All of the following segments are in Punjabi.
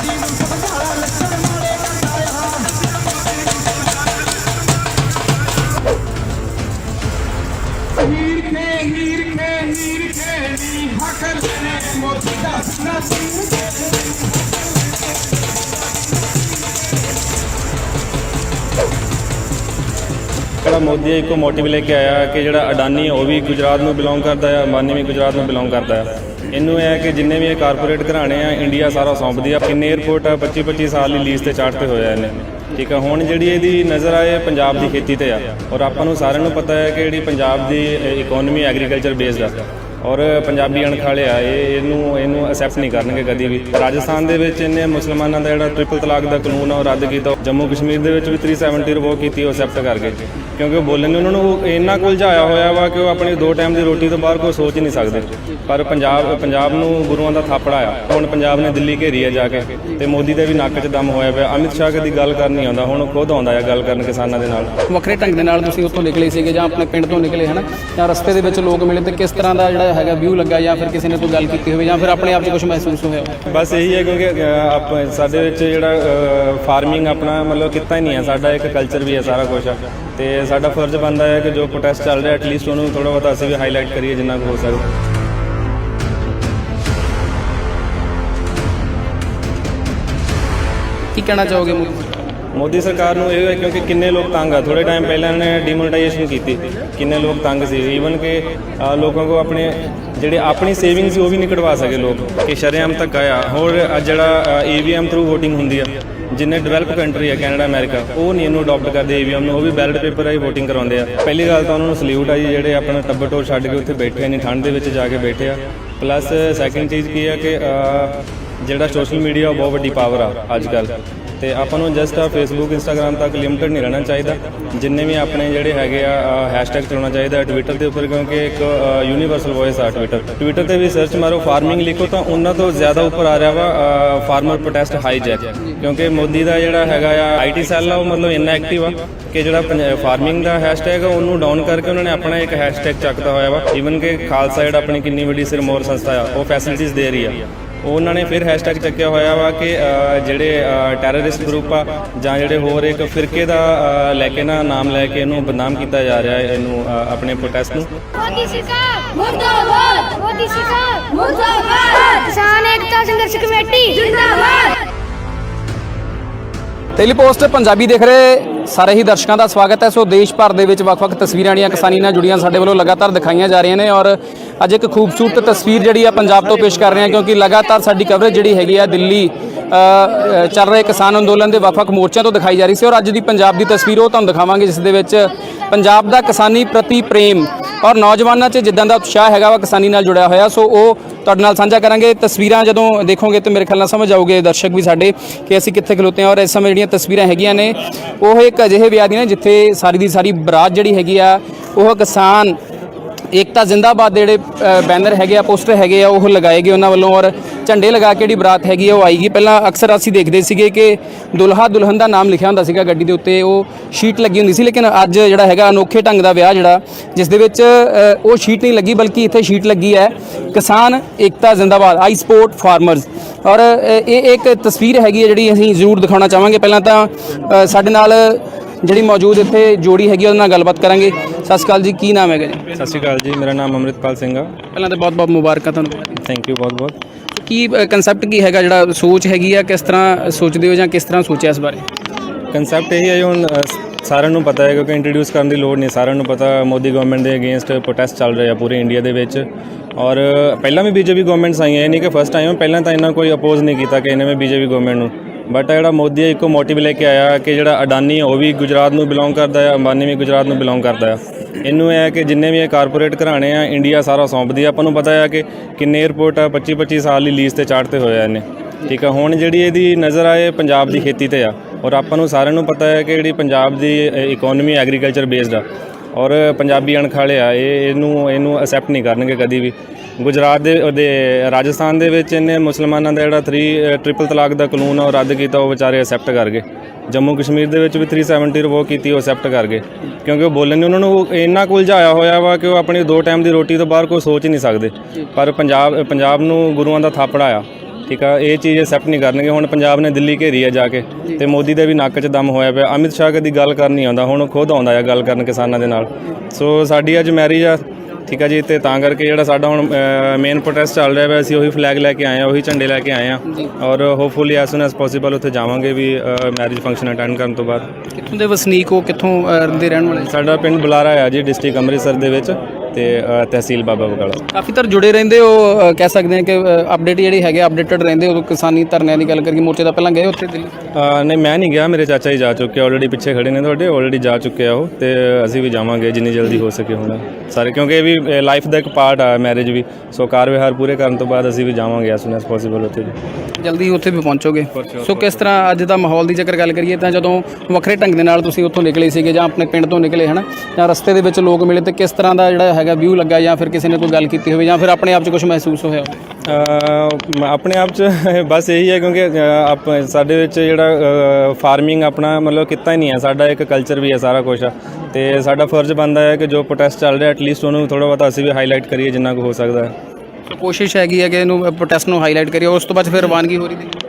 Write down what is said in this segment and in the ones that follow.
ਹੀਰ ਜਿਹੜਾ ਮੋਦੀ ਇੱਕੋ ਮੋਟਿਵ ਲੈ ਕੇ ਆਇਆ ਕਿ ਜਿਹੜਾ ਅਡਾਨੀ ਉਹ ਵੀ ਗੁਜਰਾਤ ਨੂੰ ਬਿਲੋਂਗ ਕਰਦਾ ਹੈ ਅੰਬਾਨੀ ਵੀ ਗੁਜਰਾਤ ਨੂੰ ਬਿਲੋਂਗ ਕਰਦਾ ਹੈ। ਇਹਨੂੰ ਇਹ ਹੈ ਕਿ ਜਿੰਨੇ ਵੀ ਇਹ ਕਾਰਪੋਰੇਟ ਘਰਾਣੇ ਆ ਇੰਡੀਆ ਸਾਰਾ ਸੌਂਪਦੀ ਆ। ਕਿੰਨੇ 에ਅਰਪੋਰਟ ਆ 25 25 ਸਾਲ ਦੀ ਲੀਜ਼ ਤੇ ਚਾੜਤੇ ਹੋਇਆ ਇਹਨੇ। ਠੀਕ ਹੈ ਹੁਣ ਜਿਹੜੀ ਇਹਦੀ ਨਜ਼ਰ ਆਏ ਪੰਜਾਬ ਦੀ ਖੇਤੀ ਤੇ ਆ। ਔਰ ਆਪਾਂ ਨੂੰ ਸਾਰਿਆਂ ਨੂੰ ਪਤਾ ਹੈ ਕਿ ਜਿਹੜੀ ਪੰਜਾਬ ਦੀ ਇਕਨੋਮੀ ਐਗਰੀਕਲਚਰ ਬੇਸਡ ਆ। ਔਰ ਪੰਜਾਬੀ ਅਣਖਾਲੇ ਆ, ਇਹ ਇਹਨੂੰ ਇਹਨੂੰ ਐਕਸੈਪਟ ਨਹੀਂ ਕਰਨਗੇ ਕਦੀ ਵੀ। ਰਾਜਸਥਾਨ ਦੇ ਵਿੱਚ ਇਹਨੇ ਮੁਸਲਮਾਨਾਂ ਦਾ ਜਿਹੜਾ ਟ੍ਰਿਪਲ ਤਲਾਕ ਦਾ ਕਾਨੂੰਨ ਆ, ਉਹ ਰੱਦ ਕੀਤਾ। ਜੰਮੂ ਕਸ਼ਮੀਰ ਦੇ ਵਿੱਚ ਵੀ 370 ਰਿਵੋਕ ਕੀਤੀ, ਉਹ ਐਕਸੈਪਟ ਕਰਕੇ ਕਿਉਂਕਿ ਉਹ ਬੋਲਣ ਨੂੰ ਉਹਨਾਂ ਨੂੰ ਉਹ ਇੰਨਾ ਕੁਲਝਾਇਆ ਹੋਇਆ ਵਾ ਕਿ ਉਹ ਆਪਣੀ ਦੋ ਟਾਈਮ ਦੀ ਰੋਟੀ ਤੋਂ ਬਾਹਰ ਕੋਈ ਸੋਚ ਹੀ ਨਹੀਂ ਸਕਦੇ। ਪਰ ਪੰਜਾਬ ਪੰਜਾਬ ਨੂੰ ਗੁਰੂਆਂ ਦਾ ਥਾਪੜਾ ਆ। ਹੁਣ ਪੰਜਾਬ ਨੇ ਦਿੱਲੀ ਘੇਰੀ ਆ ਜਾ ਕੇ ਤੇ ਮੋਦੀ ਦੇ ਵੀ ਨੱਕ 'ਚ ਦਮ ਹੋਇਆ ਪਿਆ। ਅਮਿਤ ਸ਼ਾਹ ਕਦੀ ਗੱਲ ਕਰਨੀ ਆਉਂਦਾ। ਹੁਣ ਉਹ ਖੁਦ ਆਉਂਦਾ ਆ ਗੱਲ ਕਰਨ ਕਿਸਾਨਾਂ ਦੇ ਨਾਲ। ਵੱਖਰੇ ਢੰਗ ਦੇ ਨਾਲ ਤੁਸੀਂ ਉੱਥੋਂ ਨਿਕਲੇ ਸੀਗੇ ਜਾਂ ਆਪਣੇ ਪਿੰਡ ਤੋਂ ਨਿਕਲੇ ਹਨਾ? ਜਾਂ ਰਸਤੇ ਦੇ ਵਿੱਚ ਲੋਕ ਮਿਲੇ ਤੇ ਕਿਸ ਤਰ੍ਹਾਂ ਦਾ ਜਿਹੜਾ ਹੈਗਾ ਵਿਊ ਲੱਗਾ ਜਾਂ ਫਿਰ ਕਿਸੇ ਨੇ ਕੋਈ ਗੱਲ ਕੀਤੀ ਹੋਵੇ ਜਾਂ ਫਿਰ ਆਪਣੇ ਆਪ 'ਚ ਕੁਝ ਮਹਿਸੂਸ ਹੋਇਆ? ਬਸ ਇਹੀ ਹੈ ਕਿਉਂਕਿ ਆਪ ਸਾਡੇ ਵਿੱਚ ਜਿਹੜਾ ਫਾਰਮਿੰਗ ਆਪਣਾ ਮਤਲਬ ਕਿੱਤਾ ਹੀ ਨਹੀਂ ਹੈ ਸਾਡਾ ਇੱਕ ਕਲਚਰ ਵੀ ਹੈ ਸਾਰਾ ਕੁਝ ਤੇ ਸਾਡਾ ਫਰਜ਼ ਬਣਦਾ ਹੈ ਕਿ ਜੋ ਪ੍ਰੋਟੈਸਟ ਚੱਲ ਰਿਹਾ ਐਟਲੀਸਟ ਉਹਨੂੰ ਥੋੜਾ ਬਹੁਤਾ ਅਸੀਂ ਵੀ ਹਾਈਲਾਈਟ ਕਰੀਏ ਜਿੰਨਾ ਕੁ ਹੋ ਸਕਦਾ ਕੀ ਕਹਿਣਾ ਚਾਹੋਗੇ ਮੋਦੀ ਸਰਕਾਰ ਨੂੰ ਇਹ ਹੈ ਕਿਉਂਕਿ ਕਿੰਨੇ ਲੋਕ ਤੰਗ ਆ। ਥੋੜੇ ਟਾਈਮ ਪਹਿਲਾਂ ਇਹਨਾਂ ਨੇ ਡੀਮੋਨਟਾਈਜੇਸ਼ਨ ਕੀਤੀ। ਕਿੰਨੇ ਲੋਕ ਤੰਗ ਸੀ। ਈਵਨ ਕਿ ਲੋਕਾਂ ਕੋ ਆਪਣੇ ਜਿਹੜੇ ਆਪਣੀ ਸੇਵਿੰਗ ਸੀ ਉਹ ਵੀ ਨਹੀਂ ਕਢਵਾ ਸਕੇ ਲੋਕ। ਕਿ ਸ਼ਰੇਆਮ ਤੱਕ ਆਇਆ। ਹੋਰ ਜਿਹੜਾ ਈਵੀਐਮ ਥਰੂ VOTING ਹੁੰਦੀ ਆ। ਜਿੰਨੇ ਡਿਵੈਲਪ ਕੰਟਰੀ ਆ, ਕੈਨੇਡਾ, ਅਮਰੀਕਾ, ਉਹ ਨਹੀਂ ਇਹਨੂੰ ਅਡਾਪਟ ਕਰਦੇ ਈਵੀਐਮ ਨੂੰ, ਉਹ ਵੀ ਬੈਲਟ ਪੇਪਰ ਰਾਹੀਂ VOTING ਕਰਾਉਂਦੇ ਆ। ਪਹਿਲੀ ਗੱਲ ਤਾਂ ਉਹਨਾਂ ਨੂੰ ਸਲੂਟ ਆ ਜੀ, ਜਿਹੜੇ ਆਪਣਾ ਟੱਬਰ ਟੋਰ ਛੱਡ ਕੇ ਉੱਥੇ ਬੈਠੇ ਨੇ ਠੰਡ ਦੇ ਵਿੱਚ ਜਾ ਕੇ ਬੈਠੇ ਆ। ਪਲੱਸ ਸੈਕਿੰਡ ਚੀਜ਼ ਕੀ ਆ ਕਿ ਜਿਹੜਾ ਸੋਸ਼ਲ ਮੀਡੀਆ ਉਹ ਬਹੁਤ ਵੱਡੀ ਪਾਵਰ ਆ ਅੱਜ ਕੱਲ੍ਹ ਤੇ ਆਪਾਂ ਨੂੰ ਜਸਟ ਆ ਫੇਸਬੁੱਕ ਇੰਸਟਾਗ੍ਰam ਤੱਕ ਲਿਮਟਿਡ ਨਹੀਂ ਰਹਿਣਾ ਚਾਹੀਦਾ। ਜਿੰਨੇ ਵੀ ਆਪਣੇ ਜਿਹੜੇ ਹੈਗੇ ਆ ਹੈਸ਼ਟੈਗ ਚਲਾਉਣਾ ਚਾਹੀਦਾ ਟਵਿੱਟਰ ਦੇ ਉੱਪਰ, ਕਿਉਂਕਿ ਇੱਕ ਯੂਨੀਵਰਸਲ ਵੌਇਸ ਆ ਟਵਿੱਟਰ ਟਵਿੱਟਰ ਤੇ ਵੀ ਸਰਚ ਮਾਰੋ ਫਾਰਮਿੰਗ ਲਿਖੋ ਤਾਂ ਉਹਨਾਂ ਤੋਂ ਜ਼ਿਆਦਾ ਉੱਪਰ ਆ ਰਿਹਾ ਵਾ ਫਾਰਮਰ ਪ੍ਰੋਟੈਸਟ ਹਾਈਜੈਕ ਕਿਉਂਕਿ ਮੋਦੀ ਦਾ ਜਿਹੜਾ ਹੈਗਾ ਆ ਆਈਟੀ ਸੈੱਲ ਆ, ਉਹ ਮਤਲਬ ਇੰਨਾ ਐਕਟਿਵ ਆ ਕਿ ਜਿਹੜਾ ਫਾਰਮਿੰਗ ਦਾ ਹੈਸ਼ਟੈਗ ਆ, ਉਹਨੂੰ ਡਾਊਨ ਕਰਕੇ ਉਹਨਾਂ ਨੇ ਆਪਣਾ ਇੱਕ ਹੈਸ਼ਟੈਗ ਚੱਕਦਾ ਹੋਇਆ ਵਾ। ਈਵਨ ਕਿ ਖਾਲਸਾ ਜਿਹੜਾ ਆਪਣੀ ਕਿੰਨੀ ਵੱਡੀ ਸਿਰਮੌਰ ਸੰਸਥਾ ਆ, ਉਹ ਫੈਸਿਲਿਟੀਜ਼ ਦੇ ਰਹੀ ਆ। ਉਹਨਾਂ ਨੇ ਫਿਰ ਹੈਸ਼ਟੈਗ ਚੱਕਿਆ ਹੋਇਆ ਵਾ ਕਿ ਜਿਹੜੇ ਟੈਰਰਿਸਟ ਗਰੁੱਪ ਆ ਜਾਂ ਜਿਹੜੇ ਹੋਰ ਇੱਕ ਫਿਰਕੇ ਦਾ ਲੈ ਕੇ ਨਾ ਨਾਮ ਲੈ ਕੇ ਇਹਨੂੰ ਬਦਨਾਮ ਕੀਤਾ ਜਾ ਰਿਹਾ ਹੈ, ਇਹਨੂੰ ਆਪਣੇ ਪ੍ਰੋਟੈਸਟ ਨੂੰ। ਮੋਦੀ ਸਰਕਾਰ ਮੁਰਦਾਬਾਦ। ਮੋਦੀ ਸਰਕਾਰ ਮੁਰਦਾਬਾਦ। ਕਿਸਾਨ ਏਕਤਾ ਸੰਘਰਸ਼ ਕਮੇਟੀ। ਜਿੰਦਾਬਾਦ। ਟੇਲੀ ਪੋਸਟ, ਪੰਜਾਬੀ ਦੇਖ ਰਹੇ ਸਾਰੇ ਹੀ ਦਰਸ਼ਕਾਂ ਦਾ ਸਵਾਗਤ ਹੈ। ਸੋ ਦੇਸ਼ ਭਰ ਦੇ ਵਿੱਚ ਵੱਖ-ਵੱਖ ਤਸਵੀਰਾਂ ਜਿਹੜੀਆਂ ਕਿਸਾਨੀ ਨਾਲ ਜੁੜੀਆਂ ਸਾਡੇ ਵੱਲੋਂ ਲਗਾਤਾਰ ਦਿਖਾਈਆਂ ਜਾ ਰਹੀਆਂ ਨੇ ਔਰ ਅੱਜ ਇੱਕ ਖੂਬਸੂਰਤ ਤਸਵੀਰ ਜਿਹੜੀ ਆ ਪੰਜਾਬ ਤੋਂ ਪੇਸ਼ ਕਰ ਰਹੇ ਹਾਂ ਕਿਉਂਕਿ ਲਗਾਤਾਰ ਸਾਡੀ ਕਵਰੇਜ ਜਿਹੜੀ ਹੈਗੀ ਆ ਦਿੱਲੀ ਚੱਲ ਰਹੇ ਕਿਸਾਨ ਅੰਦੋਲਨ ਦੇ ਵੱਖ-ਵੱਖ ਮੋਰਚਿਆਂ ਤੋਂ ਦਿਖਾਈ ਜਾ ਰਹੀ ਸੀ ਔਰ ਅੱਜ ਦੀ ਪੰਜਾਬ ਦੀ ਤਸਵੀਰ ਉਹ ਤੁਹਾਨੂੰ ਦਿਖਾਵਾਂਗੇ ਜਿਸ ਦੇ ਵਿੱਚ ਪੰਜਾਬ ਦਾ ਕਿਸਾਨੀ ਪ੍ਰਤੀ ਪ੍ਰੇਮ ਔਰ ਨੌਜਵਾਨਾਂ 'ਚ ਜਿੱਦਾਂ ਦਾ ਉਤਸ਼ਾਹ ਹੈਗਾ ਵਾ ਕਿਸਾਨੀ ਨਾਲ ਜੁੜਿਆ ਹੋਇਆ। ਸੋ ਉਹ ਤੁਹਾਡੇ ਨਾਲ ਸਾਂਝਾ ਕਰਾਂਗੇ ਤਸਵੀਰਾਂ ਜਦੋਂ ਦੇਖੋਗੇ ਤਾਂ ਮੇਰੇ ਖਿਆਲ ਨਾਲ ਸਮਝ ਆਓਗੇ ਦਰਸ਼ਕ ਵੀ ਸਾਡੇ ਕਿ ਅਸੀਂ ਕਿੱਥੇ ਖਲੋਤੇ ਹਾਂ ਔਰ ਇਸ ਸਮੇਂ ਜਿਹੜੀਆਂ ਤਸਵੀਰਾਂ ਹੈਗੀਆਂ ਨੇ ਉਹ ਇੱਕ ਅਜਿਹੇ ਵਿਆਹ ਦੀਆਂ ਨੇ ਜਿੱਥੇ ਸਾਰੀ ਦੀ ਸਾਰੀ ਬਰਾਤ ਜਿਹੜੀ ਹੈਗੀ ਆ ਉਹ ਕਿਸਾਨ ਏਕਤਾ ਜ਼ਿੰਦਾਬਾਦ ਦੇ ਜਿਹੜੇ ਬੈਨਰ ਹੈਗੇ ਆ, ਪੋਸਟਰ ਹੈਗੇ ਆ, ਉਹ ਲਗਾਏ ਗਏ ਉਹਨਾਂ ਵੱਲੋਂ ਔਰ ਝੰਡੇ ਲਗਾ ਕੇ ਜਿਹੜੀ ਬਰਾਤ ਹੈਗੀ ਆ, ਉਹ ਆਏਗੀ ਪਹਿਲਾਂ ਅਕਸਰ ਅਸੀਂ ਦੇਖਦੇ ਸੀਗੇ ਕਿ ਦੁਲਹਾ ਦੁਲਹਨ ਦਾ ਨਾਮ ਲਿਖਿਆ ਹੁੰਦਾ ਸੀਗਾ ਗੱਡੀ ਦੇ ਉੱਤੇ, ਉਹ ਸ਼ੀਟ ਲੱਗੀ ਹੁੰਦੀ ਸੀ, ਲੇਕਿਨ ਅੱਜ ਜਿਹੜਾ ਹੈਗਾ ਅਨੋਖੇ ਢੰਗ ਦਾ ਵਿਆਹ ਜਿਹੜਾ, ਜਿਸ ਦੇ ਵਿੱਚ ਉਹ ਸ਼ੀਟ ਨਹੀਂ ਲੱਗੀ, ਬਲਕਿ ਇੱਥੇ ਸ਼ੀਟ ਲੱਗੀ ਹੈ, ਕਿਸਾਨ ਏਕਤਾ ਜ਼ਿੰਦਾਬਾਦ ਆਈ ਸਪੋਰਟ ਫਾਰਮਰਸ ਔਰ ਇਹ ਇੱਕ ਤਸਵੀਰ ਹੈਗੀ ਹੈ ਜਿਹੜੀ ਅਸੀਂ ਜ਼ਰੂਰ ਦਿਖਾਉਣਾ ਚਾਹਾਂਗੇ। ਪਹਿਲਾਂ ਤਾਂ ਸਾਡੇ ਨਾਲ ਜਿਹੜੀ ਮੌਜੂਦ ਇੱਥੇ ਜੋੜੀ ਹੈਗੀ ਉਹਦੇ ਨਾਲ ਗੱਲਬਾਤ ਕਰਾਂਗੇ। ਸਤਿ ਸ਼੍ਰੀ ਅਕਾਲ ਜੀ ਕੀ ਨਾਮ ਹੈਗਾ ਜੀ? ਸਤਿ ਸ਼੍ਰੀ ਅਕਾਲ ਜੀ ਮੇਰਾ ਨਾਮ ਅੰਮ੍ਰਿਤਪਾਲ ਸਿੰਘ ਆ। ਪਹਿਲਾਂ ਤਾਂ ਬਹੁਤ ਬਹੁਤ ਮੁਬਾਰਕਾਂ ਤੁਹਾਨੂੰ। ਥੈਂਕ ਯੂ ਬਹੁਤ ਬਹੁਤ। ਕੀ ਕਨਸੈਪਟ ਕੀ ਹੈਗਾ ਜਿਹੜਾ ਸੋਚ ਹੈਗੀ ਆ ਕਿਸ ਤਰ੍ਹਾਂ ਸੋਚਦੇ ਹੋ ਜਾਂ ਕਿਸ ਤਰ੍ਹਾਂ ਸੋਚਿਆ ਇਸ ਬਾਰੇ? ਕਨਸੈਪਟ ਇਹ ਹੈ ਹੁਣ ਸਾਰਿਆਂ ਨੂੰ ਪਤਾ ਹੈ ਕਿਉਂਕਿ ਇੰਟਰੋਡਿਊਸ ਕਰਨ ਦੀ ਲੋੜ ਨਹੀਂ ਸਾਰਿਆਂ ਨੂੰ ਪਤਾ ਮੋਦੀ ਗਵਰਨਮੈਂਟ ਦੇ ਅਗੇਂਸਟ ਪ੍ਰੋਟੈਸਟ ਚੱਲ ਰਹੇ ਆ ਪੂਰੇ ਇੰਡੀਆ ਦੇ ਵਿੱਚ। ਔਰ ਪਹਿਲਾਂ ਵੀ ਬੀਜੇਪੀ ਗਵਰਨਮੈਂਟਸ ਆਈਆਂ ਇਹ ਨਹੀਂ ਕਿ ਫਸਟ ਟਾਈਮ ਪਹਿਲਾਂ ਤਾਂ ਇਹਨਾਂ ਕੋਈ ਅਪੋਜ਼ ਨਹੀਂ ਕੀਤਾ ਕਿ ਇਹਨੇ ਵੀ ਬੀਜੇਪੀ ਗਵਰਨਮੈਂਟ ਨੂੰ। ਬਟ ਜਿਹੜਾ ਮੋਦੀ ਹੈ ਇੱਕੋ ਮੋਟਿਵ ਲੈ ਕੇ ਆਇਆ ਕਿ ਜਿਹੜਾ ਅਡਾਨੀ ਹੈ ਉਹ ਵੀ ਗੁਜਰਾਤ ਨੂੰ ਬਿਲੋਂਗ ਕਰਦਾ ਹੈ ਅੰਬਾਨੀ ਵੀ ਗੁਜਰਾਤ ਨੂੰ ਬਿਲੋਂਗ ਕਰਦਾ ਹੈ ਇਹਨੂੰ ਇਹ ਹੈ ਕਿ ਜਿੰਨੇ ਵੀ ਇਹ ਕਾਰਪੋਰੇਟ ਘਰਾਣੇ ਆ ਇੰਡੀਆ ਸਾਰਾ ਸੌਂਪਦੀ ਆ। ਆਪਾਂ ਨੂੰ ਪਤਾ ਹੈ ਕਿ ਕਿੰਨੇ 에ਅਰਪੋਰਟ ਆ 25 25 ਸਾਲ ਦੀ ਲੀਜ਼ ਤੇ ਚਾੜਤੇ ਹੋਏ ਆ ਇਹਨੇ। ਠੀਕ ਆ, ਹੁਣ ਜਿਹੜੀ ਇਹਦੀ ਨਜ਼ਰ ਆਏ ਪੰਜਾਬ ਦੀ ਖੇਤੀ ਤੇ ਆ। ਔਰ ਆਪਾਂ ਨੂੰ ਸਾਰਿਆਂ ਨੂੰ ਪਤਾ ਹੈ ਕਿ ਜਿਹੜੀ ਪੰਜਾਬ ਦੀ ਇਕਨੋਮੀ ਐਗਰੀਕਲਚਰ ਬੇਸਡ ਆ। ਔਰ ਪੰਜਾਬੀ ਅਣਖਾਲੇ ਆ, ਇਹ, ਇਹਨੂੰ ਇਹਨੂੰ ਐਕਸੈਪਟ ਨਹੀਂ ਕਰਨਗੇ ਕਦੀ ਵੀ। ਗੁਜਰਾਤ ਦੇ ਉਹਦੇ ਰਾਜਸਥਾਨ ਦੇ ਵਿੱਚ ਇਹਨੇ ਮੁਸਲਮਾਨਾਂ ਦਾ ਜਿਹੜਾ 3 ਟ੍ਰਿਪਲ ਤਲਾਕ ਦਾ ਕਾਨੂੰਨ ਆ ਉਹ ਰੱਦ ਕੀਤਾ ਉਹ ਵਿਚਾਰੇ ਅਸੈਪਟ ਕਰ ਗਏ। ਜੰਮੂ ਕਸ਼ਮੀਰ ਦੇ ਵਿੱਚ ਵੀ 370 ਰਿਵੋਕ ਕੀਤੀ ਉਹ ਅਸੈਪਟ ਕਰ ਗਏ। ਕਿਉਂਕਿ ਉਹ ਬੋਲਣ ਨਹੀਂ ਉਹਨਾਂ ਨੂੰ ਇੰਨਾ ਕੁ ਉਲਝਾਇਆ ਹੋਇਆ ਵਾ ਕਿ ਉਹ ਆਪਣੀ ਦੋ ਟਾਈਮ ਦੀ ਰੋਟੀ ਤੋਂ ਬਾਹਰ ਕੋਈ ਸੋਚ ਹੀ ਨਹੀਂ ਸਕਦੇ। ਪਰ ਪੰਜਾਬ ਪੰਜਾਬ ਨੂੰ ਗੁਰੂਆਂ ਦਾ ਥਾਪੜਾ ਆ ਠੀਕ ਆ ਇਹ ਚੀਜ਼ ਐਕਸੈਪਟ ਨਹੀਂ ਕਰਨਗੇ। ਹੁਣ ਪੰਜਾਬ ਨੇ ਦਿੱਲੀ ਘੇਰੀ ਆ ਜਾ ਕੇ ਤੇ ਮੋਦੀ ਦੇ ਵੀ ਨੱਕ 'ਚ ਦਮ ਹੋਇਆ ਪਿਆ। ਅਮਿਤ ਸ਼ਾਹ ਕਦੀ ਗੱਲ ਕਰਨ ਨਹੀਂ ਆਉਂਦਾ ਹੁਣ ਖੁਦ ਆਉਂਦਾ ਆ ਗੱਲ ਕਰਨ ਕਿਸਾਨਾਂ ਦੇ ਨਾਲ। ਸੋ ਸਾਡੀ ਅੱਜ ਮੈਰਿਜ ਆ। ਠੀਕ ਆ ਜੀ ਤੇ ਤਾਂ ਕਰਕੇ ਜਿਹੜਾ ਸਾਡਾ ਹੁਣ ਮੇਨ ਪ੍ਰੋਟੈਸਟ ਚੱਲ ਰਿਹਾ ਹੈ ਅਸੀਂ ਉਹੀ ਫਲੈਗ ਲੈ ਕੇ ਆਏ ਆ ਉਹੀ ਝੰਡੇ ਲੈ ਕੇ ਆਏ ਆ। ਔਰ hopefully as soon as possible ਉੱਥੇ ਜਾਵਾਂਗੇ ਵੀ ਮੈਰਿਜ ਫੰਕਸ਼ਨ ਅਟੈਂਡ ਕਰਨ ਤੋਂ ਬਾਅਦ। ਕਿੱਥੋਂ ਦੇ ਵਸਨੀਕ ਹੋ ਕਿੱਥੋਂ ਦੇ ਰਹਿਣ ਵਾਲੇ? ਸਾਡਾ ਪਿੰਡ ਬੁਲਾਰਾ ਆ ਜੀ ਡਿਸਟ੍ਰਿਕਟ ਅੰਮ੍ਰਿਤਸਰ ਦੇ ਵਿੱਚ। ਤੇ ਅ, ਤਹਿਸੀਲ ਬਾਬਾ ਬਕਾਲਾ ਕਾਫੀ ਤਰ ਜੁੜੇ ਰਹਿੰਦੇ ਹੋ ਅ, ਕਹਿ ਸਕਦੇ ਹਾਂ ਕਿ ਅਪਡੇਟ ਜਿਹੜੀ ਹੈਗੇ ਅਪਡੇਟਡ ਰਹਿੰਦੇ ਹੋ ਕਿਸਾਨੀ ਧਰਨਿਆਂ ਦੀ ਗੱਲ ਕਰੀਏ ਮੋਰਚੇ ਦਾ ਪਹਿਲਾਂ ਗਏ ਉੱਥੇ ਦਿੱਲੀ? ਅ, ਨਹੀਂ ਮੈਂ ਨਹੀਂ ਗਿਆ ਮੇਰੇ ਚਾਚਾ ਜੀ ਜਾ ਚੁੱਕੇ ਆਲਰੇਡੀ ਪਿੱਛੇ ਖੜੇ ਨੇ ਤੁਹਾਡੇ ਆਲਰੇਡੀ ਜਾ ਚੁੱਕੇ ਆ ਉਹ ਤੇ ਅਸੀਂ ਵੀ ਜਾਵਾਂਗੇ ਜਿੰਨੀ ਜਲਦੀ ਹੋ ਸਕੇ ਹੁਣ। ਸਾਰੇ ਕਿਉਂਕਿ ਇਹ ਵੀ ਲਾਈਫ ਦਾ ਇੱਕ ਪਾਰਟ ਆ ਮੈਰਿਜ ਵੀ। ਸੋ ਕਾਰ ਵਿਹਾਰ ਪੂਰੇ ਕਰਨ ਤੋਂ ਬਾਅਦ ਅਸੀਂ ਵੀ ਜਾਵਾਂਗੇ ਐਸ ਸੂਨ ਐਸ ਪੋਸੀਬਲ ਉੱਥੇ ਜੀ ਜਲਦੀ ਉੱਥੇ ਵੀ ਪਹੁੰਚੋਗੇ। ਸੋ ਕਿਸ ਤਰ੍ਹਾਂ ਅੱਜ ਦਾ ਮਾਹੌਲ ਦੀ ਜੇਕਰ ਗੱਲ ਕਰੀਏ ਤਾਂ ਜਦੋਂ ਵੱਖਰੇ ਢੰਗ ਦੇ ਨਾਲ ਤੁਸੀਂ ਉੱਥੋਂ ਨਿਕਲੇ ਸੀਗੇ ਜਾਂ ਆਪਣੇ ਪਿੰਡ ਤੋਂ ਨਿਕਲੇ ਹਨਾ ਜਾਂ ਰਸਤੇ ਦੇ ਵਿੱਚ ਲੋਕ ਮਿਲੇ ਤੇ ਕਿਸ ਤਰ੍ਹਾਂ ਦਾ ਜਿਹੜਾ ਹੈਗਾ ਵਿਊ ਲੱਗਾ ਜਾਂ ਫਿਰ ਕਿਸੇ ਨੇ ਕੋਈ ਗੱਲ ਕੀਤੀ ਹੋਵੇ ਜਾਂ ਫਿਰ ਆਪਣੇ ਆਪ 'ਚ ਕੁਝ ਮਹਿਸੂਸ ਹੋਇਆ ਹੋਵੇ? ਆਪਣੇ ਆਪ ਚ ਬਸ ਇਹੀ ਹੈ ਕਿਉਂਕਿ ਅ, ਆਪ ਸਾਡੇ ਵਿੱਚ ਜਿਹੜਾ ਫਾਰਮਿੰਗ ਆਪਣਾ ਮਤਲਬ ਕੀਤਾ ਹੀ ਨਹੀਂ ਹੈ। ਸਾਡਾ ਇੱਕ ਕਲਚਰ ਵੀ ਹੈ ਸਾਰਾ ਕੁਝ ਤੇ ਸਾਡਾ ਫਰਜ਼ ਬਣਦਾ ਹੈ ਕਿ ਜੋ ਪ੍ਰੋਟੈਸਟ ਚੱਲ ਰਿਹਾ ਐਟਲੀਸਟ ਉਹਨੂੰ ਥੋੜਾ ਬਹੁਤਾ ਅਸੀਂ ਵੀ ਹਾਈਲਾਈਟ ਕਰੀਏ ਜਿੰਨਾ ਕੁ ਹੋ ਸਕਦਾ ਹੈ। ਕੋਸ਼ਿਸ਼ ਹੈਗੀ ਹੈ ਕਿ ਇਹਨੂੰ ਪ੍ਰੋਟੈਸਟ ਨੂੰ ਹਾਈਲਾਈਟ ਕਰੀਏ। ਉਸ ਤੋਂ ਬਾਅਦ ਫਿਰ ਰਵਾਨਗੀ ਹੋ ਰਹੀ ਹੈ।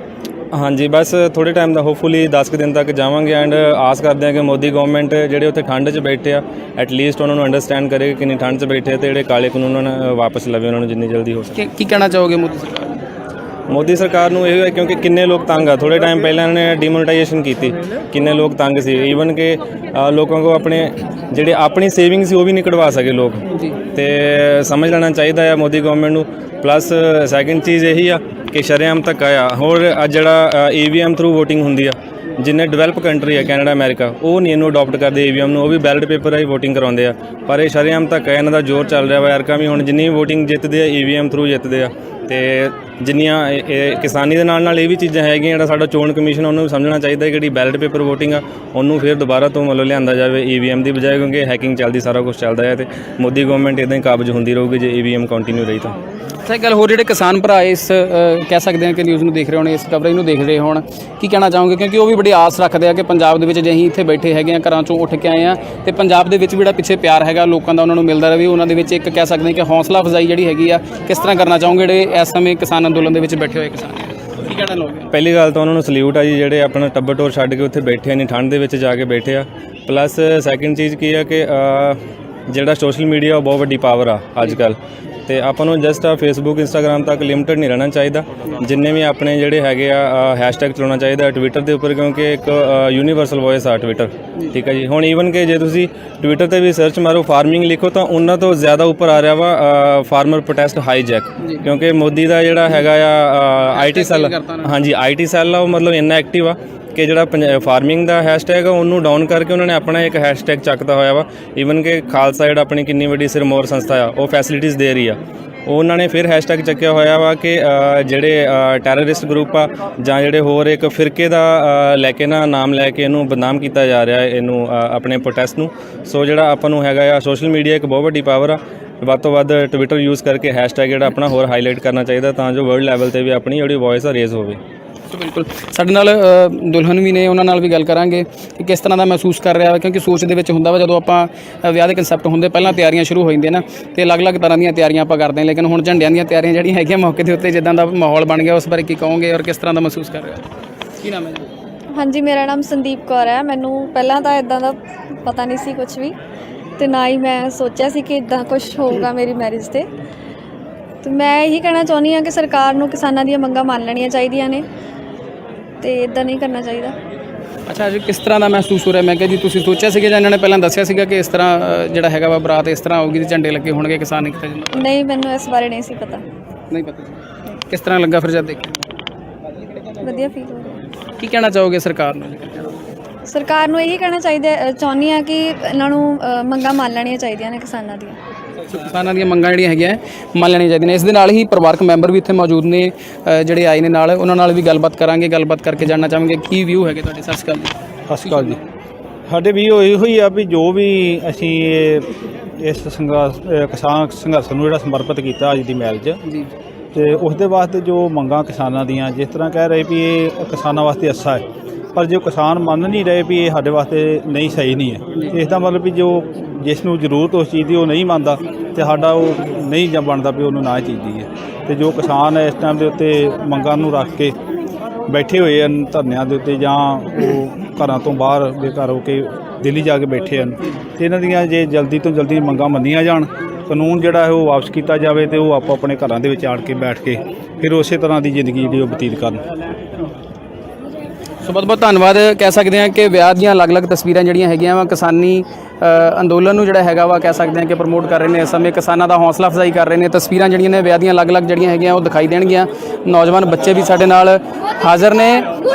ਹਾਂਜੀ, ਬਸ ਥੋੜੇ ਟਾਈਮ ਦਾ ਹੋਪਫੁਲੀ 10 ਕੁ ਦਿਨ ਤੱਕ ਜਾਵਾਂਗੇ ਐਂਡ ਆਸ ਕਰਦੇ ਹਾਂ ਕਿ ਮੋਦੀ ਗਵਰਨਮੈਂਟ ਜਿਹੜੇ ਉੱਥੇ ਠੰਡ 'ਚ ਬੈਠੇ ਆ ਐਟਲੀਸਟ ਉਹਨਾਂ ਨੂੰ ਅੰਡਰਸਟੈਂਡ ਕਰੇ ਕਿ ਕਿੰਨੀ ਠੰਡ 'ਚ ਬੈਠੇ ਆ ਤੇ ਜਿਹੜੇ ਕਾਲੇ ਕਾਨੂੰਨ ਉਹਨਾਂ ਵਾਪਸ ਲਵੇ, ਉਹਨਾਂ ਨੂੰ ਜਿੰਨੀ ਜਲਦੀ ਹੋ ਸਕੇ। ਕੀ ਕਹਿਣਾ ਚਾਹੋਗੇ ਮੋਦੀ ਸਰਕਾਰ? ਮੋਦੀ ਸਰਕਾਰ ਨੂੰ ਇਹ ਹੈ ਕਿਉਂਕਿ ਕਿੰਨੇ ਲੋਕ ਤੰਗ ਆ। ਥੋੜੇ ਟਾਈਮ ਪਹਿਲਾਂ ਇਹਨਾਂ ਨੇ ਡਿਮੋਨਟਾਈਜੇਸ਼ਨ ਕੀਤੀ। ਕਿੰਨੇ ਲੋਕ ਤੰਗ ਸੀ। ਈਵਨ ਕਿ ਲੋਕਾਂ ਕੋ ਆਪਣੇ ਜਿਹੜੇ ਆਪਣੀ ਸੇਵਿੰਗ ਸੀ ਉਹ ਵੀ ਨਹੀਂ ਕਢਵਾ ਸਕੇ ਲੋਕ। ਤੇ ਸਮਝ ਲੈਣਾ ਚਾਹੀਦਾ ਆ ਮੋਦੀ ਗਵਰਨਮੈਂਟ ਨੂੰ। ਪਲੱਸ ਸੈਕਿੰਡ ਚੀਜ਼ ਇਹੀ ਆ ਕਿ ਸ਼ਰੇਆਮ ਧੱਕਾ ਆ। ਹੋਰ ਜਿਹੜਾ ਈਵੀਐਮ ਥਰੂ VOTING ਹੁੰਦੀ ਆ ਜਿੰਨੇ ਡਿਵੈਲਪ ਕੰਟਰੀ ਆ ਕੈਨੇਡਾ ਅਮਰੀਕਾ ਉਹ ਨਹੀਂ ਇਹਨੂੰ ਅਡਾਪਟ ਕਰਦੇ ਈਵੀਐਮ ਨੂੰ। ਉਹ ਵੀ ਬੈਲਟ ਪੇਪਰ ਰਾਹੀਂ VOTING ਕਰਾਉਂਦੇ ਆ। ਪਰ ਇਹ ਸ਼ਰੇਆਮ ਧੱਕਾ ਇਹਨਾਂ ਦਾ ਜ਼ੋਰ ਚੱਲ ਰਿਹਾ ਵਾ। ਯਾਰ ਵੀ ਹੁਣ ਜਿੰਨੀ VOTING ਜਿੱਤਦੇ ਆ ਈਵੀਐਮ ਥਰੂ ਜਿੱਤਦੇ ਆ। ਤੇ ਜਿੰਨੀਆਂ ਇਹ- ਇਹ ਕਿਸਾਨੀ ਦੇ ਨਾਲ ਨਾਲ ਇਹ ਵੀ ਚੀਜ਼ਾਂ ਹੈਗੀਆਂ, ਜਿਹੜਾ ਸਾਡਾ ਚੋਣ ਕਮਿਸ਼ਨ ਉਹਨੂੰ ਵੀ ਸਮਝਣਾ ਚਾਹੀਦਾ ਹੈ ਕਿ ਜਿਹੜੀ ਬੈਲਟ ਪੇਪਰ VOTING ਆ, ਉਹਨੂੰ ਫਿਰ ਦੁਬਾਰਾ ਤੋਂ ਮਤਲਬ ਲਿਆਂਦਾ ਜਾਵੇ ਈਵੀਐਮ ਦੀ ਬਜਾਏ, ਕਿਉਂਕਿ ਹੈਕਿੰਗ ਚੱਲਦੀ, ਸਾਰਾ ਕੁਝ ਚੱਲਦਾ ਹੈ ਤੇ ਮੋਦੀ ਗਵਰਨਮੈਂਟ ਇਦਾਂ ਹੀ ਕਾਬਜ ਹੁੰਦੀ ਰਹੂਗੀ ਜੇ ਈਵੀਐਮ ਕੰਟੀਨਿਊ ਰਹੀ ਤਾਂ। ਅੱਛਾ ਗੱਲ ਹੋਰ, ਜਿਹੜੇ ਕਿਸਾਨ ਭਰਾ ਇਸ ਕਹਿ ਸਕਦੇ ਹਾਂ ਕਿ ਨਿਊਜ਼ ਨੂੰ ਦੇਖ ਰਹੇ ਹੋਣ, ਇਸ ਕਵਰੇਜ ਨੂੰ ਦੇਖ ਰਹੇ ਹੋਣ, ਕੀ ਕਹਿਣਾ ਚਾਹੋਗੇ? ਕਿਉਂਕਿ ਉਹ ਵੀ ਬੜੀ ਆਸ ਰੱਖਦੇ ਆ ਕਿ ਪੰਜਾਬ ਦੇ ਵਿੱਚ ਜੇ ਅਸੀਂ ਇੱਥੇ ਬੈਠੇ ਹੈਗੇ ਆ, ਘਰਾਂ ਚੋਂ ਉੱਠ ਕੇ ਆਏ ਆ, ਤੇ ਪੰਜਾਬ ਦੇ ਵਿੱਚ ਵੀ ਜਿਹੜਾ ਪਿੱਛੇ ਪਿਆਰ ਹੈਗਾ, ਲੋਕਾਂ ਦਾ ਉਹਨਾਂ ਨੂੰ ਮਿਲਦਾ ਰਹੇ, ਉਹਨਾਂ ਦੇ ਵਿੱਚ ਇੱਕ ਕਹਿ ਸਕਦੇ ਹਾਂ ਕਿ ਹੌਸਲਾ ਅਫਜ਼ਾਈ ਜਿਹੜੀ ਹੈਗੀ ਆ, ਕਿਸ ਤਰ੍ਹਾਂ ਕਰਨਾ ਚਾਹੋਗੇ ਜਿਹੜੇ ਇਸ ਸਮੇਂ ਕਿਸਾਨ ਅੰਦੋਲਨ ਦੇ ਵਿੱਚ ਬੈਠੇ ਹੋਏ ਕਿਸਾਨ। ਕੀ ਕਹਿਣਾ ਲੋਗੇ? ਪਹਿਲੀ ਗੱਲ ਤਾਂ ਉਹਨਾਂ ਨੂੰ ਸਲੂਟ ਆ ਜੀ ਜਿਹੜੇ ਆਪਣਾ ਟੱਬਰ ਟੋਰ ਛੱਡ ਕੇ ਉੱਥੇ ਬੈਠੇ ਨੇ ਠੰਡ ਦੇ ਵਿੱਚ ਜਾ ਕੇ ਬੈਠੇ ਆ। ਪਲੱਸ ਸੈਕਿੰਡ ਚੀਜ਼ ਕੀ ਆ ਕਿ ਅ, ਜਿਹੜਾ ਸੋਸ਼ਲ ਮੀਡੀਆ ਉਹ ਬਹੁਤ ਵੱਡੀ ਪਾਵਰ ਆ ਅੱਜ ਕੱਲ ਤੇ ਆਪਾਂ ਨੂੰ ਜਸਟ ਆ ਫੇਸਬੁੱਕ ਇੰਸਟਾਗ੍ਰam ਤੱਕ ਲਿਮਟਿਡ ਨਹੀਂ ਰਹਿਣਾ ਚਾਹੀਦਾ। ਜਿੰਨੇ ਵੀ ਆਪਣੇ ਜਿਹੜੇ ਹੈਗੇ ਆ ਹੈਸ਼ਟੈਗ ਚਲਾਉਣਾ ਚਾਹੀਦਾ ਟਵਿੱਟਰ ਦੇ ਉੱਪਰ ਕਿਉਂਕਿ ਇੱਕ ਯੂਨੀਵਰਸਲ ਵੌਇਸ ਆ ਟਵਿੱਟਰ ਠੀਕ ਹੈ ਜੀ? ਹੁਣ ਈਵਨ ਕਿ ਜੇ ਤੁਸੀਂ ਟਵਿੱਟਰ ਤੇ ਵੀ ਸਰਚ ਮਾਰੋ ਫਾਰਮਿੰਗ ਲਿਖੋ ਤਾਂ ਉਹਨਾਂ ਤੋਂ ਜ਼ਿਆਦਾ ਉੱਪਰ ਆ ਰਿਹਾ ਵਾ ਫਾਰਮਰ ਪ੍ਰੋਟੈਸਟ ਹਾਈਜੈਕ ਕਿਉਂਕਿ ਮੋਦੀ ਦਾ ਜਿਹੜਾ ਹੈਗਾ ਆ ਆਈਟੀ ਸੈੱਲ ਹਾਂਜੀ ਆਈਟੀ ਸੈੱਲ ਆ ਉਹ ਮਤਲਬ ਇੰਨਾ ਐਕਟਿਵ ਆ। ਕਿ ਜਿਹੜਾ ਫਾਰਮਿੰਗ ਦਾ ਹੈਸ਼ਟੈਗ ਉਹਨੂੰ ਡਾਊਨ ਕਰਕੇ ਉਹਨਾਂ ਨੇ ਆਪਣਾ ਇੱਕ ਹੈਸ਼ਟੈਗ ਚੱਕਦਾ ਹੋਇਆ ਵਾ। ਈਵਨ ਕਿ ਖਾਲਸਾ ਜਿਹੜਾ ਆਪਣੀ ਕਿੰਨੀ ਵੱਡੀ ਸਿਰਮੌਰ ਸੰਸਥਾ ਆ, ਉਹ ਫੈਸਿਲਿਟੀਜ਼ ਦੇ ਰਹੀ ਆ। ਉਹ ਉਹਨਾਂ ਨੇ ਫਿਰ ਹੈਸ਼ਟੈਗ ਚੱਕਿਆ ਹੋਇਆ ਵਾ ਕਿ ਜਿਹੜੇ ਟੈਰਰਿਸਟ ਗਰੁੱਪ ਆ, ਜਾਂ ਜਿਹੜੇ ਹੋਰ ਇੱਕ ਫਿਰਕੇ ਦਾ ਲੈ ਕੇ ਨਾ, ਨਾਮ ਲੈ ਕੇ ਇਹਨੂੰ ਬਦਨਾਮ ਕੀਤਾ ਜਾ ਰਿਹਾ ਇਹਨੂੰ ਆਪਣੇ ਪ੍ਰੋਟੈਸਟ ਨੂੰ। ਸੋ ਜਿਹੜਾ ਆਪਾਂ ਨੂੰ ਹੈਗਾ ਆ ਸੋਸ਼ਲ ਮੀਡੀਆ ਇੱਕ ਬਹੁਤ ਵੱਡੀ ਪਾਵਰ ਆ। ਵੱਧ ਤੋਂ ਵੱਧ ਟਵਿੱਟਰ ਯੂਜ਼ ਕਰਕੇ ਹੈਸ਼ਟੈਗ ਜਿਹੜਾ ਆਪਣਾ ਹੋਰ ਹਾਈਲਾਈਟ ਕਰਨਾ ਚਾਹੀਦਾ, ਤਾਂ ਜੋ ਵਰਲਡ ਲੈਵਲ ਤੇ ਵੀ ਆਪਣੀ ਜਿਹੜੀ ਵੌਇਸ ਆ ਰੇਜ਼ ਹੋਵੇ। ਬਿਲਕੁਲ ਸਾਡੇ ਨਾਲ ਅ, ਦੁਲਹਨ ਵੀ ਨੇ ਉਹਨਾਂ ਨਾਲ ਵੀ ਗੱਲ ਕਰਾਂਗੇ ਕਿ ਕਿਸ ਤਰ੍ਹਾਂ ਦਾ ਮਹਿਸੂਸ ਕਰ ਰਿਹਾ ਵਾ ਕਿਉਂਕਿ ਸੋਚ ਦੇ ਵਿੱਚ ਹੁੰਦਾ ਵਾ ਜਦੋਂ ਆਪਾਂ ਅ, ਵਿਆਹ ਦੇ ਕਨਸੈਪਟ ਹੁੰਦੇ ਪਹਿਲਾਂ ਤਿਆਰੀਆਂ ਸ਼ੁਰੂ ਹੋ ਜਾਂਦੀਆਂ ਨਾ ਤੇ ਅਲੱਗ-ਅਲੱਗ ਤਰ੍ਹਾਂ ਦੀਆਂ ਤਿਆਰੀਆਂ ਆਪਾਂ ਕਰਦੇ ਹਾਂ ਲੇਕਿਨ ਹੁਣ ਝੰਡਿਆਂ ਦੀਆਂ ਤਿਆਰੀਆਂ ਜਿਹੜੀਆਂ ਹੈਗੀਆਂ ਮੌਕੇ ਦੇ ਉੱਤੇ ਜਿੱਦਾਂ ਦਾ ਮਾਹੌਲ ਬਣ ਗਿਆ ਉਸ ਬਾਰੇ ਕੀ ਕਹੋਗੇ ਔਰ ਕਿਸ ਤਰ੍ਹਾਂ ਦਾ ਮਹਿਸੂਸ ਕਰ ਰਹੇ ਹੋ? ਕੀ ਨਾਮ ਹੈ ਜੀ? ਹਾਂਜੀ ਮੇਰਾ ਨਾਮ ਸੰਦੀਪ ਕੌਰ ਹੈ। ਮੈਨੂੰ ਪਹਿਲਾਂ ਤਾਂ ਇਦਾਂ ਦਾ ਪਤਾ ਨਹੀਂ ਸੀ ਕੁਝ ਵੀ ਤੇ ਨਾ ਹੀ ਮੈਂ ਸੋਚਿਆ ਸੀ ਕਿ ਇਦਾਂ ਕੁਝ ਹੋਊਗਾ ਮੇਰੀ ਮੈਰਿਜ ਤੇ। ਤੇ ਮੈਂ ਇਹੀ ਕਹਿਣਾ ਚਾਹੁੰਦੀ ਹਾਂ ਕਿ ਸਰਕਾਰ ਨੂੰ ਕਿਸਾਨਾਂ ਦੀਆਂ ਮੰਗਾਂ ਮੰਨ ਲੈਣੀਆਂ ਚਾਹੀਦੀਆਂ ਨੇ। ਤੇ ਇਦਾਂ ਨਹੀਂ ਕਰਨਾ ਚਾਹੀਦਾ। ਅੱਛਾ ਜੀ ਕਿਸ ਤਰ੍ਹਾਂ ਦਾ ਮਹਿਸੂਸ ਹੋ ਰਿਹਾ? ਮੈਂ ਕਿਹਾ ਜੀ ਤੁਸੀਂ ਸੋਚਿਆ ਸੀਗਾ ਜਾਂ ਇਹਨਾਂ ਨੇ ਪਹਿਲਾਂ ਦੱਸਿਆ ਸੀਗਾ ਕਿ ਇਸ ਤਰ੍ਹਾਂ ਅ, ਜਿਹੜਾ ਹੈਗਾ ਵਾ ਬਰਾਤ ਇਸ ਤਰ੍ਹਾਂ ਆਊਗੀ ਤੇ ਝੰਡੇ ਲੱਗੇ ਹੋਣਗੇ ਕਿਸਾਨ ਇੱਕ ਤੇ ਨਹੀਂ ਮੈਨੂੰ ਇਸ ਬਾਰੇ ਨਹੀਂ ਸੀ ਪਤਾ। ਨਹੀਂ ਪਤਾ ਸੀ ਕਿਸ ਤਰ੍ਹਾਂ ਲੱਗਾ ਫਿਰ ਜਦ ਦੇਖਿਆ? ਵਧੀਆ ਫੀਲ ਹੋ ਰਿਹਾ। ਕੀ ਕਹਿਣਾ ਚਾਹੋਗੇ ਸਰਕਾਰ ਨੂੰ? ਸਰਕਾਰ ਨੂੰ ਇਹੀ ਕਹਿਣਾ ਚਾਹੀਦਾ ਅ, ਚਾਹੁੰਦੀ ਹਾਂ ਕਿ ਇਹਨਾਂ ਨੂੰ ਅ, ਮੰਗਾਂ ਮੰਨ ਲੈਣੀਆਂ ਚਾਹੀਦੀਆਂ ਨੇ ਕਿਸਾਨਾਂ ਦੀਆਂ। ਸੋ ਕਿਸਾਨਾਂ ਦੀਆਂ ਮੰਗਾਂ ਜਿਹੜੀਆਂ ਹੈਗੀਆਂ ਮੰਨ ਲੈਣੀਆਂ ਚਾਹੀਦੀਆਂ ਨੇ। ਇਸ ਦੇ ਨਾਲ ਹੀ ਪਰਿਵਾਰਕ ਮੈਂਬਰ ਵੀ ਇੱਥੇ ਮੌਜੂਦ ਨੇ ਅ, ਜਿਹੜੇ ਆਏ ਨੇ ਨਾਲ। ਉਹਨਾਂ ਨਾਲ ਵੀ ਗੱਲਬਾਤ ਕਰਾਂਗੇ ਗੱਲਬਾਤ ਕਰਕੇ ਜਾਣਨਾ ਚਾਹਾਂਗੇ। ਕੀ ਵਿਊ ਹੈਗੇ ਤੁਹਾਡੇ? ਸਤਿ ਸ਼੍ਰੀ ਅਕਾਲ ਜੀ। ਸਤਿ ਸ਼੍ਰੀ ਅਕਾਲ ਜੀ। ਸਾਡੇ ਵੀ ਇਹੋ ਹੀ ਆ ਵੀ ਜੋ ਵੀ ਅਸੀਂ ਇਹ ਇਸ ਸੰਘਰਸ਼ ਕਿਸਾਨ ਸੰਘਰਸ਼ ਨੂੰ ਜਿਹੜਾ ਸਮਰਪਿਤ ਕੀਤਾ ਅੱਜ ਦੀ ਮੈਲ 'ਚ। ਜੀ। ਤੇ ਉਸ ਦੇ ਵਾਸਤੇ ਜੋ ਮੰਗਾਂ ਕਿਸਾਨਾਂ ਦੀਆਂ ਜਿਸ ਤਰ੍ਹਾਂ ਕਹਿ ਰਹੇ ਵੀ ਇਹ ਕਿਸਾਨਾਂ ਵਾਸਤੇ ਅੱਛਾ ਹੈ। ਪਰ ਜੋ ਕਿਸਾਨ ਮੰਨ ਨਹੀਂ ਰਹੇ ਵੀ ਇਹ ਸਾਡੇ ਵਾਸਤੇ ਨਹੀਂ ਸਹੀ ਨਹੀਂ ਹੈ, ਇਸ ਦਾ ਮਤਲਬ ਵੀ ਜੋ ਜਿਸ ਨੂੰ ਜ਼ਰੂਰਤ ਉਸ ਚੀਜ਼ ਦੀ ਉਹ ਨਹੀਂ ਮੰਨਦਾ ਤੇ ਸਾਡਾ ਉਹ ਨਹੀਂ ਜਾਂ ਬਣਦਾ ਵੀ ਉਹਨੂੰ ਨਾ ਚੀਜ਼ ਦੀ ਹੈ। ਤੇ ਜੋ ਕਿਸਾਨ ਇਸ ਟਾਈਮ ਦੇ ਉੱਤੇ ਮੰਗਾਂ ਨੂੰ ਰੱਖ ਕੇ ਬੈਠੇ ਹੋਏ ਹਨ ਧਰਨਿਆਂ ਦੇ ਉੱਤੇ ਜਾਂ ਉਹ ਘਰਾਂ ਤੋਂ ਬਾਹਰ ਬੇਘਰ ਹੋ ਕੇ ਦਿੱਲੀ ਜਾ ਕੇ ਬੈਠੇ ਹਨ, ਤੇ ਇਹਨਾਂ ਦੀਆਂ ਜੇ ਜਲਦੀ ਤੋਂ ਜਲਦੀ ਮੰਗਾਂ ਮੰਨੀਆਂ ਜਾਣ, ਕਾਨੂੰਨ ਜਿਹੜਾ ਹੈ ਉਹ ਵਾਪਸ ਕੀਤਾ ਜਾਵੇ ਤੇ ਉਹ ਆਪੋ ਆਪਣੇ ਘਰਾਂ ਦੇ ਵਿੱਚ ਆਣ ਕੇ ਬੈਠ ਕੇ ਫਿਰ ਉਸੇ ਤਰ੍ਹਾਂ ਦੀ ਜ਼ਿੰਦਗੀ ਜਿਹੜੀ ਉਹ ਬਤੀਤ ਕਰਨ। ਸੋ ਬਹੁਤ ਬਹੁਤ ਧੰਨਵਾਦ। ਕਹਿ ਸਕਦੇ ਹਾਂ ਕਿ ਵਿਆਹ ਦੀਆਂ ਅਲੱਗ-ਅਲੱਗ ਤਸਵੀਰਾਂ ਜਿਹੜੀਆਂ ਹੈਗੀਆਂ ਵਾ, ਕਿਸਾਨੀ ਅੰਦੋਲਨ ਨੂੰ ਜਿਹੜਾ ਹੈਗਾ ਵਾ, ਕਹਿ ਸਕਦੇ ਹਾਂ ਕਿ ਪ੍ਰਮੋਟ ਕਰ ਰਹੇ ਨੇ ਇਸ ਸਮੇਂ। ਕਿਸਾਨਾਂ ਦਾ ਹੌਸਲਾ ਅਫਜ਼ਾਈ ਕਰ ਰਹੇ ਨੇ। ਤਸਵੀਰਾਂ ਜਿਹੜੀਆਂ ਨੇ ਵਿਆਹ ਦੀਆਂ ਅਲੱਗ-ਅਲੱਗ ਜਿਹੜੀਆਂ ਹੈਗੀਆਂ, ਉਹ ਦਿਖਾਈ ਦੇਣਗੀਆਂ। ਨੌਜਵਾਨ ਬੱਚੇ ਵੀ ਸਾਡੇ ਨਾਲ ਹਾਜ਼ਰ ਨੇ।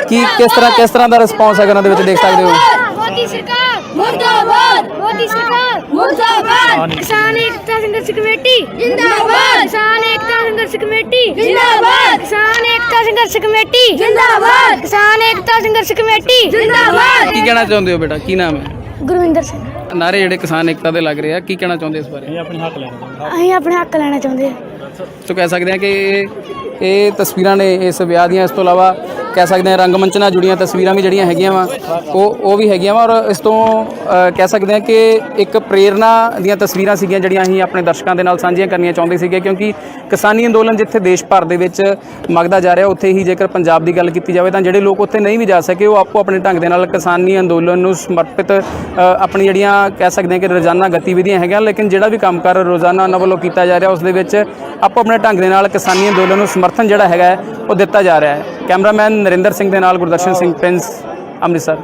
ਕਿ, ਕਿਸ ਤਰ੍ਹਾਂ ਕਿਸ ਤਰ੍ਹਾਂ ਦਾ ਰਿਸਪੌਂਸ ਹੈਗਾ ਉਹਨਾਂ ਦੇ ਵਿੱਚ ਦੇਖ ਸਕਦੇ ਹੋ? ਮੋਦੀ ਸਰਕਾਰ ਮੁਰਦਾਬਾਦ। ਮੋਦੀ ਸਰਕਾਰ। ਮੁਰਦਾਬਾਦ। ਕਿਸਾਨ ਏਕਤਾ ਸੰਘਰਸ਼ ਕਮੇਟੀ। ਜਿੰਦਾਬਾਦ। ਕਿਸਾਨ ਏਕਤਾ ਸੰਘਰਸ਼ ਕਮੇਟੀ। ਜਿੰਦਾਬਾਦ। ਕਿਸਾਨ ਏਕਤਾ ਸੰਘਰਸ਼ ਕਮੇਟੀ। ਜਿੰਦਾਬਾਦ। ਕਿਸਾਨ ਏਕਤਾ ਸੰਘਰਸ਼ ਕਮੇਟੀ। ਜਿੰਦਾਬਾਦ। ਕੀ ਕਹਿਣਾ ਚਾਹੁੰਦੇ ਹੋ ਬੇਟਾ? ਕੀ ਨਾਮ ਹੈ? ਗੁਰਵਿੰਦਰ ਸਿੰਘ। ਨਾਰੇ ਜਿਹੜੇ ਕਿਸਾਨ ਏਕਤਾ ਦੇ ਲੱਗ ਰਹੇ ਆ ਕੀ ਕਹਿਣਾ ਚਾਹੁੰਦੇ ਇਸ ਬਾਰੇ? ਅਸੀਂ ਆਪਣੇ ਹੱਕ ਲੈਣਾ ਚਾਹੁੰਦੇ ਹਾਂ। ਸੋ ਕਹਿ ਸਕਦੇ ਹਾਂ ਕਿ ਇਹ ਇਹ ਤਸਵੀਰਾਂ ਨੇ ਇਸ ਵਿਆਹ ਦੀਆਂ ਇਸ ਤੋਂ ਇਲਾਵਾ ਕਹਿ ਸਕਦੇ ਹਾਂ ਰੰਗਮੰਚ ਨਾਲ ਜੁੜੀਆਂ ਤਸਵੀਰਾਂ ਵੀ ਜਿਹੜੀਆਂ ਹੈਗੀਆਂ ਵਾ, ਉਹ ਉਹ ਵੀ ਹੈਗੀਆਂ ਵਾ ਔਰ ਇਸ ਤੋਂ ਕਹਿ ਸਕਦੇ ਹਾਂ ਕਿ ਇੱਕ ਪ੍ਰੇਰਣਾ ਦੀਆਂ ਤਸਵੀਰਾਂ ਸੀਗੀਆਂ ਜਿਹੜੀਆਂ ਅਸੀਂ ਆਪਣੇ ਦਰਸ਼ਕਾਂ ਦੇ ਨਾਲ ਸਾਂਝੀਆਂ ਕਰਨੀਆਂ ਚਾਹੁੰਦੇ ਸੀਗੇ ਕਿਉਂਕਿ ਕਿਸਾਨੀ ਅੰਦੋਲਨ ਜਿੱਥੇ ਦੇਸ਼ ਭਰ ਦੇ ਵਿੱਚ ਮੰਗਦਾ ਜਾ ਰਿਹਾ, ਉੱਥੇ ਹੀ ਜੇਕਰ ਪੰਜਾਬ ਦੀ ਗੱਲ ਕੀਤੀ ਜਾਵੇ ਤਾਂ ਜਿਹੜੇ ਲੋਕ ਉੱਥੇ ਨਹੀਂ ਵੀ ਜਾ ਸਕੇ, ਉਹ ਆਪੋ ਆਪਣੇ ਢੰਗ ਦੇ ਨਾਲ ਕਿਸਾਨੀ ਅੰਦੋਲਨ ਨੂੰ ਸਮਰਪਿਤ ਆਪਣੀ ਜਿਹੜੀਆਂ ਕਹਿ ਸਕਦੇ ਹਾਂ ਕਿ ਰੋਜ਼ਾਨਾ ਗਤੀਵਿਧੀਆਂ ਹੈਗੀਆਂ, ਲੇਕਿਨ ਜਿਹੜਾ ਵੀ ਕੰਮਕਾਰ ਰੋਜ਼ਾਨਾ ਉਹਨਾਂ ਵੱਲੋਂ ਕੀਤਾ ਜਾ ਰਿਹਾ, ਉਸ ਦੇ ਵਿੱਚ ਆਪੋ ਆਪਣੇ ਢੰਗ ਦੇ ਨਾਲ ਕਿਸਾਨੀ ਅੰਦੋਲਨ ਨੂੰ ਸਮਰਥਨ ਜਿਹੜਾ ਹੈਗਾ ਉਹ ਦਿੱਤਾ ਜਾ ਰਿਹਾ ਹੈ। ਕੈਮਰਾਮੈਨ ਨਰਿੰਦਰ ਸਿੰਘ ਦੇ ਨਾਲ ਗੁਰਦਰਸ਼ਨ ਸਿੰਘ ਪਿੰਸ ਅੰਮ੍ਰਿਤਸਰ।